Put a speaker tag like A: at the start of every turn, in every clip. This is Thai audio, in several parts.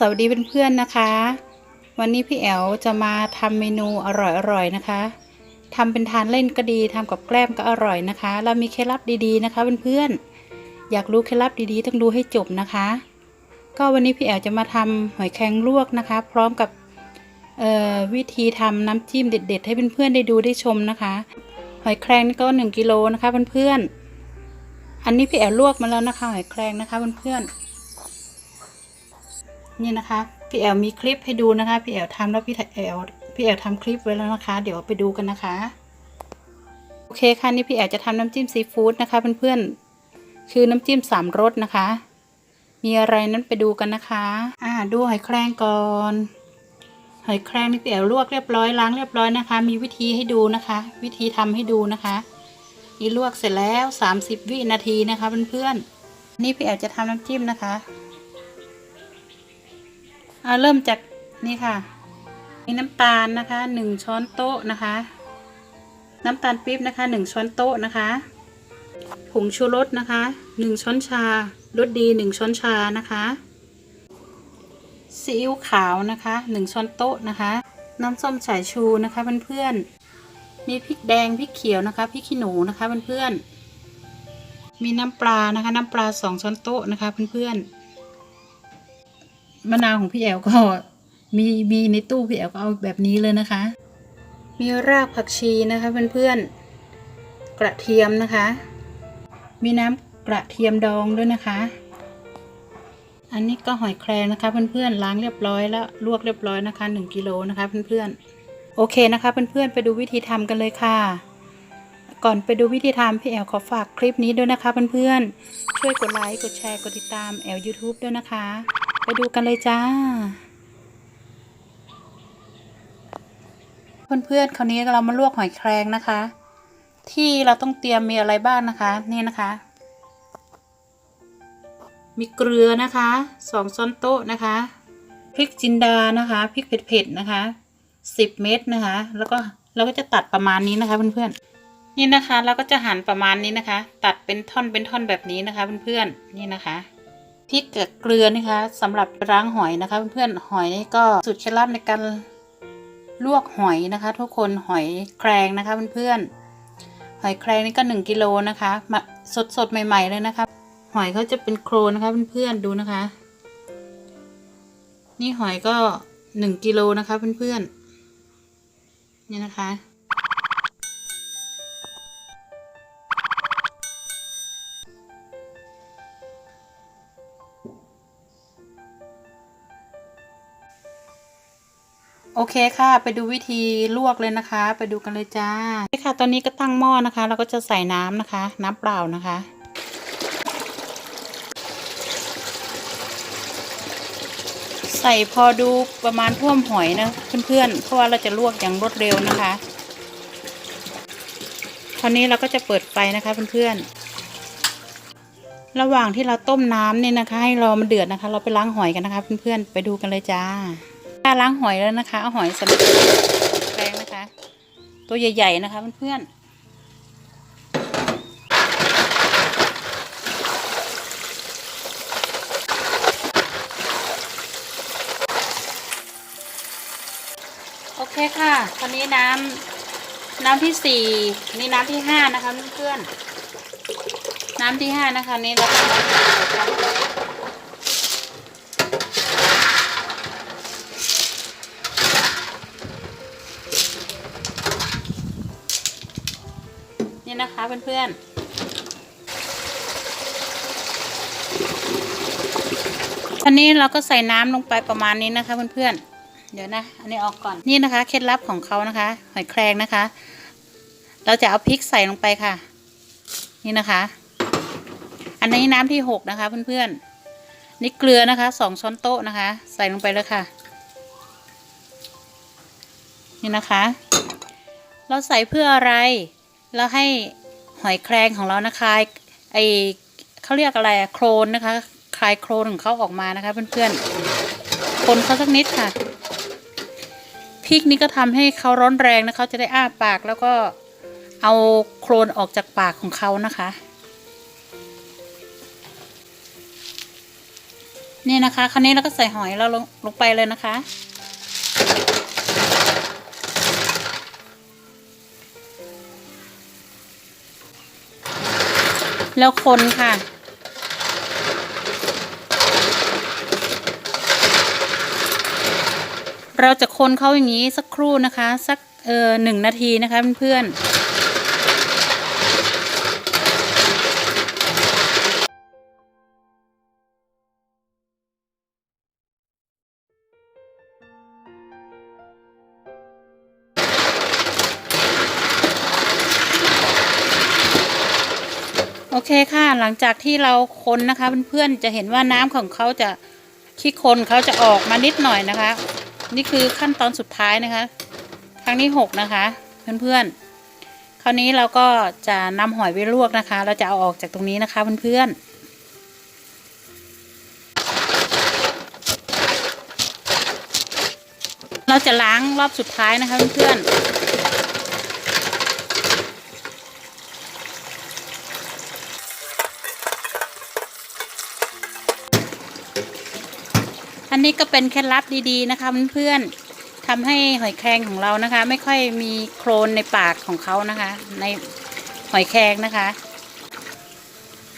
A: สวัสดีเพื่อนๆนะคะ วันนี้พี่แอลจะมาทำเมนูอร่อยๆนะคะทำเป็นทานเล่นก็ดีทำกับแกล้มก็อร่อยนะคะ เรามีเคล็ดลับดีๆนะคะเพื่อนๆอยากรู้เคล็ดลับดีๆต้องดูให้จบนะคะ ก็วันนี้พี่แอลจะมาทำหอยแครงลวกนะคะ พร้อมกับวิธีทำน้ำจิ้มเด็ด ๆ ให้เพื่อนๆได้ดูได้ชมนะคะ หอยแครงนี่ก็หนึ่งกิโลนะคะเพื่อนๆอันนี้พี่แอลลวกมาแล้วนะคะหอยแครงนะคะเพื่อนๆ นี่นะคะพี่แอลมีคลิปให้ดูนะคะพี่แอลทำแล้วพี่แอลพี่แอลทำคลิปไว้แล้วนะคะ เดี๋ยวไปดูกันนะคะโอเคค่ะนี่พี่แอลจะทำน้ำจิ้มซีฟู้ดนะคะเพื่อนๆคือน้ำจิ้มสามรสนะคะ มีอะไรนั้นไปดูกันนะคะ อ่าดูหอยแครงก่อนหอยแครงนี่พี่แอลลวกเรียบร้อยล้างเรียบร้อยนะคะ มีวิธีให้ดูนะคะ วิธีทำให้ดูนะคะนี่ลวกเสร็จแล้ว 30 วินาทีนะคะเพื่อนๆนี่พี่แอลจะทำน้ำจิ้มนะคะ เอาเริ่มจากนี่ค่ะ มีน้ำตาลนะคะหนึ่งช้อนโต๊ะนะคะ น้ำตาลปี๊บนะคะหนึ่งช้อนโต๊ะนะคะผงชูรสนะคะหนึ่งช้อนชารสดีหนึ่งช้อนชานะคะซีอิ๊วขาวนะคะหนึ่งช้อนโต๊ะนะคะ น้ำส้มสายชูนะคะเพื่อนๆมีพริกแดงพริกเขียวนะคะพริกขี้หนูนะคะเพื่อนๆมีน้ำปลานะคะ น้ำปลาสองช้อนโต๊ะนะคะเพื่อนๆ มะนาวของพี่แอลก็มีมีในตู้พี่แอลก็เอาแบบนี้เลยนะคะ มีรากผักชีนะคะเพื่อนๆกระเทียมนะคะ มีน้ำกระเทียมดองด้วยนะคะ อันนี้ก็หอยแครงนะคะเพื่อนๆล้างเรียบร้อยแล้วลวกเรียบร้อยนะคะ1กิโลนะคะเพื่อนๆโอเคนะคะเพื่อนๆไปดูวิธีทำกันเลยค่ะก่อนไปดูวิธีทำพี่แอลขอฝากคลิปนี้ด้วยนะคะเพื่อนๆ ช่วยกดไลค์ กดแชร์ กดติดตามแอล YouTube ด้วยนะคะ ไปดูกันเลยจ้า เพื่อนๆคราวนี้เรามาลวกหอยแครงนะคะ ที่เราต้องเตรียมมีอะไรบ้างนะคะ นี่นะคะ มีเกลือนะคะสองช้อนโต๊ะนะคะ พริกจินดานะคะพริกเผ็ดๆนะคะสิบเม็ดนะคะ แล้วก็เราก็จะตัดประมาณนี้นะคะเพื่อนๆนี่นะคะ เราก็จะหั่นประมาณนี้นะคะ ตัดเป็นท่อนเป็นท่อนแบบนี้นะคะเพื่อนๆนี่นะคะ พริกกับเกลือนะคะสำหรับล้างหอยนะคะ เพื่อนๆหอยนี่ก็สูตรเคล็ดลับในการลวกหอยนะคะ ทุกคนหอยแครงนะคะเพื่อนๆหอยแครงนี่ก็หนึ่งกิโลนะคะมาสดๆใหม่ ๆ เลยนะคะ หอยเขาจะเป็นโครนนะคะเพื่อนๆดูนะคะ นี่หอยก็หนึ่งกิโลนะคะเพื่อนๆนี่นะคะ โอเคค่ะ ไปดูวิธีลวกเลยนะคะ ไปดูกันเลยจ้าโอเคค่ะ ตอนนี้ก็ตั้งหม้อนะคะเราก็จะใส่น้ำนะคะ น้ำเปล่านะคะ ใส่พอดูประมาณท่วมหอยนะเพื่อนๆ เพราะว่าเราจะลวกอย่างรวดเร็วนะคะคราวนี้เราก็จะเปิดไฟนะคะเพื่อนๆ ระหว่างที่เราต้มน้ำเนี่ยนะคะ ให้รอมันเดือดนะคะ เราไปล้างหอยกันนะคะเพื่อนๆ ไปดูกันเลยจ้าาล้างหอยแล้วนะคะเอาหอยสำเร็จแรงนะคะ ตัวใหญ่ๆนะคะเพื่อนๆโอเคค่ะ ตอนนี้น้ำน้ำที่สี่นี่น้ำที่ห้านะคะเพื่อนๆน้ำที่ห้านะคะนี่เรา เพื่อนๆตอนนี้เราก็ใส่น้ำลงไปประมาณนี้นะคะเพื่อนๆ เดี๋ยวนะ อันนี้ออกก่อน นี่นะคะเคล็ดลับของเขานะคะ หอยแครงนะคะ เราจะเอาพริกใส่ลงไปค่ะ นี่นะคะ อันนี้น้ำที่หกนะคะเพื่อนๆ นี่เกลือนะคะสองช้อนโต๊ะนะคะ ใส่ลงไปเลยค่ะ นี่นะคะเราใส่เพื่ออะไร เราให้ หอยแครงของเรานะคะไอเขาเรียกอะไรโครนนะคะ คลายโครนของเขาออกมานะคะ เพื่อนๆคนเขาสักนิดค่ะพริกนี้ก็ทำให้เขาร้อนแรงนะเขาจะได้อ้าปากแล้วก็เอาโครนออกจากปากของเขานะคะนี่นะคะ คราวนี้เราก็ใส่หอยเราลงลงไปเลยนะคะ แล้วคนค่ะ เราจะคนเขาอย่างนี้สักครู่นะคะ สักเออหนึ่งนาทีนะคะเพื่อนๆ โอเคค่ะหลังจากที่เราคนนะคะเพื่อนๆจะเห็นว่าน้ำของเขาจะขี้คนเขาจะออกมานิดหน่อยนะคะ นี่คือขั้นตอนสุดท้ายนะคะครั้งที่หกนะคะ เพื่อนๆ คราวนี้เราก็จะนำหอยไปลวกนะคะ เราจะเอาออกจากตรงนี้นะคะเพื่อนๆเราจะล้างรอบสุดท้ายนะคะเพื่อนๆ อันนี้ก็เป็นเคล็ดลับดีๆนะคะเพื่อนๆทำให้หอยแครงของเรานะคะ ไม่ค่อยมีโครนในปากของเขานะคะ ในหอยแครงนะคะ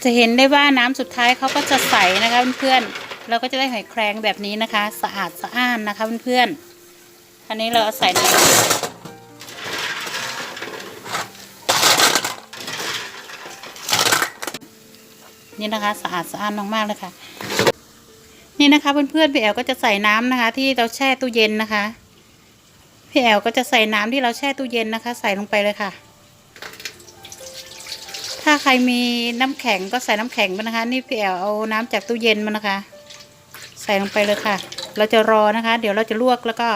A: จะเห็นได้ว่าน้ำสุดท้ายเขาก็จะใสนะคะเพื่อนๆเราก็จะได้หอยแครงแบบนี้นะคะ สะอาดสะอ้านนะคะเพื่อนๆอันนี้เราใส่ในนี่นะคะ สะอาดสะอ้านมากๆเลยค่ะ นี่นะคะเพื่อนๆพี่แอลก็จะใส่น้ำนะคะ ที่เราแช่ตู้เย็นนะคะพี่แอลก็จะใส่น้ำที่เราแช่ตู้เย็นนะคะ ใส่ลงไปเลยค่ะ ถ้าใครมีน้ำแข็งก็ใส่น้ำแข็งมานะคะ นี่พี่แอลเอาน้ำจากตู้เย็นมานะคะ ใส่ลงไปเลยค่ะ เราจะรอนะคะ เดี๋ยวเราจะลวกแล้วก็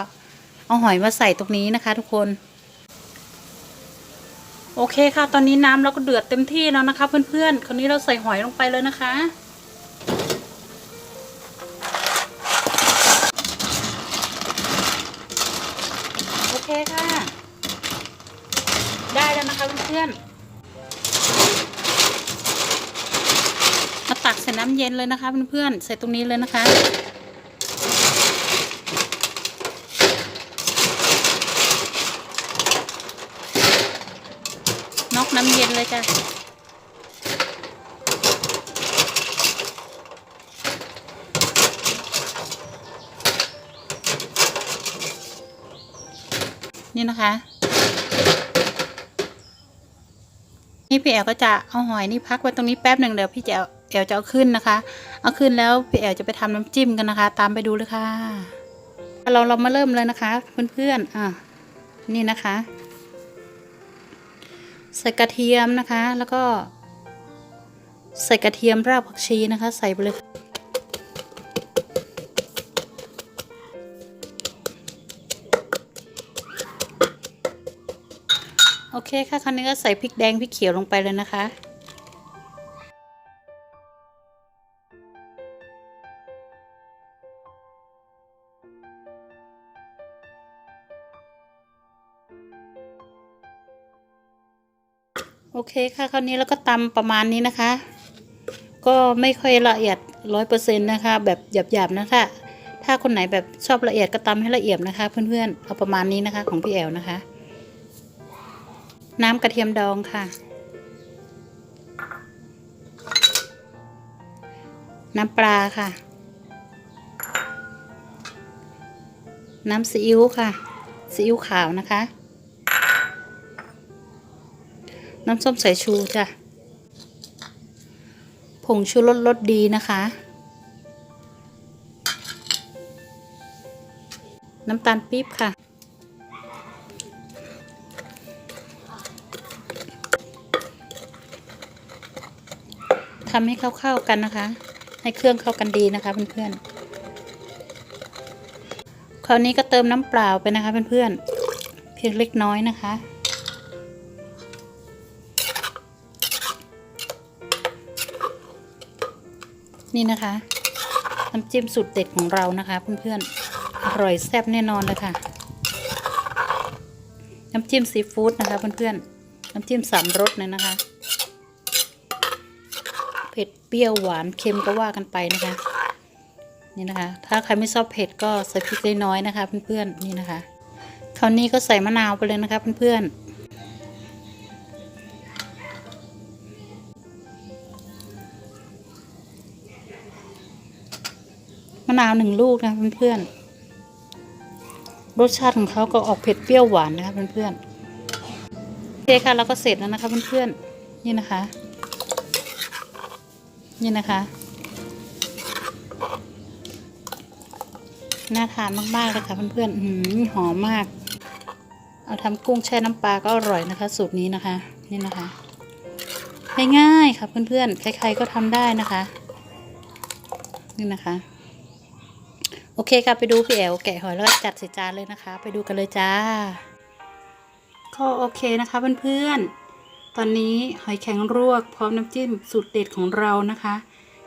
A: เอาหอยมาใส่ตรงนี้นะคะ ทุกคนโอเคค่ะ ตอนนี้น้ำเราก็เดือดเต็มที่แล้วนะคะ เพื่อนๆ คราวนี้เราใส่หอยลงไปเลยนะคะ พื่อนๆมาตักใส่น้ำเย็นเลยนะคะเพื่อนๆใส่ตรงนี้เลยนะคะนอกน้ำเย็นเลยจ้ะนี่นะคะ นี่พี่แอลก็จะเอาหอยนี่พักไว้ตรงนี้แป๊บหนึ่งเดี๋ยวพี่จะแอลจะเอาขึ้นนะคะ เอาขึ้นแล้วพี่แอลจะไปทำน้ำจิ้มกันนะคะ ตามไปดูเลยค่ะ เราเรามาเริ่มเลยนะคะ เพื่อนๆอะนี่นะคะใส่กระเทียมนะคะ แล้วก็ ใส่กระเทียมรากผักชีนะคะ ใส่ไปเลย โอเคค่ะคราวนี้ก็ใส่พริกแดงพริกเขียวลงไปเลยนะคะ โอเคค่ะคราวนี้เราก็ตำประมาณนี้นะคะ ก็ไม่ค่อยละเอียดร้อยเปอร์เซ็นต์นะคะ แบบหยาบๆนะคะ ถ้าคนไหนแบบชอบละเอียดก็ตำให้ละเอียดนะคะ เพื่อนๆเอาประมาณนี้นะคะของพี่แอลนะคะ น้ำกระเทียมดองค่ะ น้ำปลาค่ะ น้ำซีอิ๊วค่ะ ซีอิ๊วขาวนะคะ น้ำส้มสายชูจ้ะ ผงชูรสรสดีนะคะ น้ำตาลปี๊บค่ะ ทำให้เข้าๆกันนะคะ ให้เครื่องเข้ากันดีนะคะเพื่อนๆคราวนี้ก็เติมน้ำเปล่าไปนะคะเพื่อนๆเพียงเล็กน้อยนะคะ นี่นะคะน้ำจิ้มสุดเด็ดของเรานะคะเพื่อนๆอร่อยแซ่บแน่นอนเลยค่ะ น้ำจิ้มซีฟู้ดนะคะเพื่อนๆน้ำจิ้มสามรสเลยนะคะ เผ็ดเปรี้ยวหวานเค็มก็ว่ากันไปนะคะ นี่นะคะ ถ้าใครไม่ชอบเผ็ดก็ใส่พริกได้น้อยนะคะเพื่อนๆนี่นะคะคราวนี้ก็ใส่มะนาวไปเลยนะคะเพื่อนๆมะนาวหนึ่งลูกนะเพื่อนๆ รสชาติของเขาก็ออกเผ็ดเปรี้ยวหวานนะคะเพื่อนๆโอเคค่ะเราก็เสร็จแล้วนะคะเพื่อนๆ นี่นะคะ นี่นะคะ น่าทานมากๆเลยค่ะเพื่อนๆหือหอมมาก เอาทำกุ้งแช่น้ำปลาก็อร่อยนะคะ สูตรนี้นะคะ นี่นะคะง่ายๆค่ะเพื่อนๆ ใครๆก็ทำได้นะคะ นี่นะคะ โอเคค่ะไปดูพี่แอวแกะหอยแล้วจัดใส่จานเลยนะคะ ไปดูกันเลยจ้า ก็โอเคนะคะเพื่อนๆ ตอนนี้หอยแข็งรวกพร้อมน้ำจิ้มสูตรเด็ดของเรานะคะ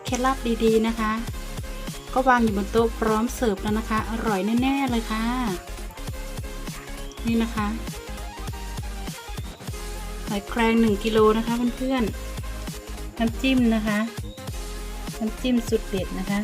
A: เคล็ดลับดีๆนะคะ ก็วางอยู่บนโต๊ะพร้อมเสิร์ฟแล้วนะคะ อร่อยแน่ ๆ เลยค่ะ นี่นะคะ หอยแครงหนึ่งกิโลนะคะเพื่อนๆ น้ำจิ้มนะคะ น้ำจิ้มสุดเด็ดนะคะ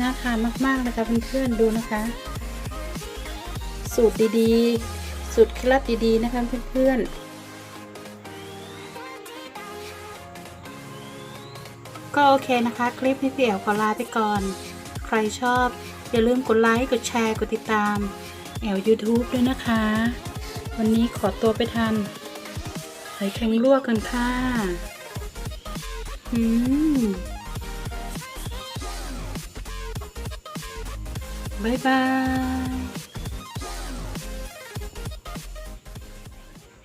A: น่าทานมากๆนะคะเพื่อนๆดูนะคะ สูตรดีๆ สูตรเคล็ดลับดีๆนะคะเพื่อนๆก็โอเคนะคะ คลิปนี้พี่แอวขอลาไปก่อน ใครชอบ อย่าลืมกดไลค์กดแชร์กดติดตาม แอว YouTube ด้วยนะคะ วันนี้ขอตัวไปทานหอยแข็งลวกกันค่ะ อืม บ๊ายบาย